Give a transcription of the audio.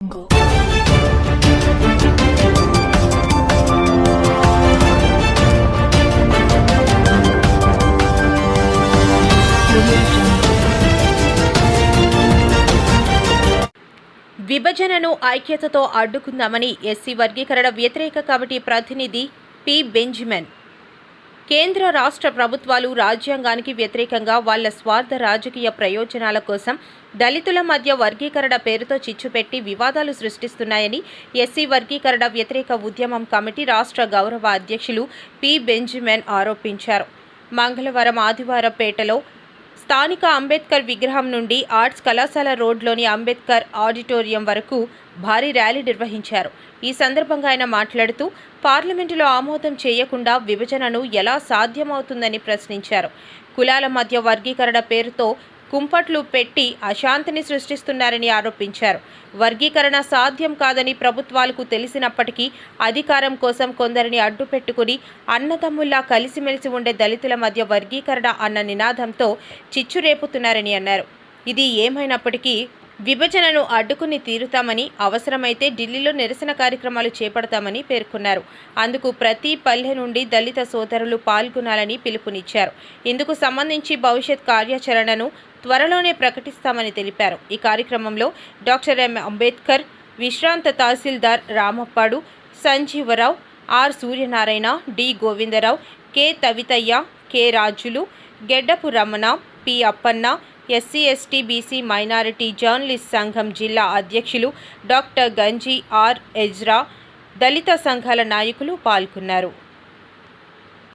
Jungle. విభజనను ఐక్యతతో అడ్డుకుందామని SC వర్గీకరణ వ్యతిరేక కమిటీ ప్రతినిధి పి బెంజమిన్ కేంద్ర రాష్ట్ర ప్రభుత్వాలు రాజ్యాంగానికి వ్యతిరేకంగా వాళ్ళ స్వార్థ రాజకీయ ప్రయోజనాల కోసం దళితుల మధ్య వర్గీకరణ పేరుతో చిచ్చుపెట్టి వివాదాలు సృష్టిస్తున్నాయని ఎస్సీ వర్గీకరణ వ్యతిరేక ఉద్యమం కమిటీ రాష్ట్ర గౌరవ అధ్యక్షులు పి బెంజమిన్ ఆరోపించారు. మంగళవారం ఆదివారపేటలో స్థానిక అంబేద్కర్ విగ్రహం నుండి ఆర్ట్స్ కళాశాల రోడ్లోని అంబేద్కర్ ఆడిటోరియం వరకు భారీ ర్యాలీ నిర్వహించారు. ఈ సందర్భంగా ఆయన మాట్లాడుతూ పార్లమెంటులో ఆమోదం చేయకుండా విభజనను ఎలా సాధ్యమవుతుందని ప్రశ్నించారు. కులాల మధ్య వర్గీకరణ పేరుతో కుంపట్లు పెట్టి అశాంతిని సృష్టిస్తున్నారని ఆరోపించారు. వర్గీకరణ సాధ్యం కాదని ప్రభుత్వాలకు తెలిసినప్పటికీ అధికారం కోసం కొందరిని అడ్డుపెట్టుకుని అన్నదమ్ముల్లా కలిసిమెలిసి ఉండే దళితుల మధ్య వర్గీకరణ అన్న నినాదంతో చిచ్చురేపుతున్నారని అన్నారు. ఇది ఏమైనప్పటికీ విభజనను అడ్డుకుని తీరుతామని అవసరమైతే ఢిల్లీలో నిరసన కార్యక్రమాలు చేపడతామని పేర్కొన్నారు. అందుకు ప్రతి పల్లె నుండి దళిత సోదరులు పాల్గొనాలని పిలుపునిచ్చారు. ఇందుకు సంబంధించి భవిష్యత్ కార్యాచరణను త్వరలోనే ప్రకటిస్తామని తెలిపారు. ఈ కార్యక్రమంలో డాక్టర్ ఎం. అంబేద్కర్ విశ్రాంత tahsildar Ramappadu Sanjeevarao R. Suryanarayana D. Govindarao K. Tavitayya K. Rajulu Geddapu Ramana P. Appanna SC ST BC minority journalist సంఘం జిల్లా అధ్యక్షులు డాక్టర్ గంజి ఆర్. ఎజ్రా దళిత సంఘాల నాయకులు పాల్గొన్నారు.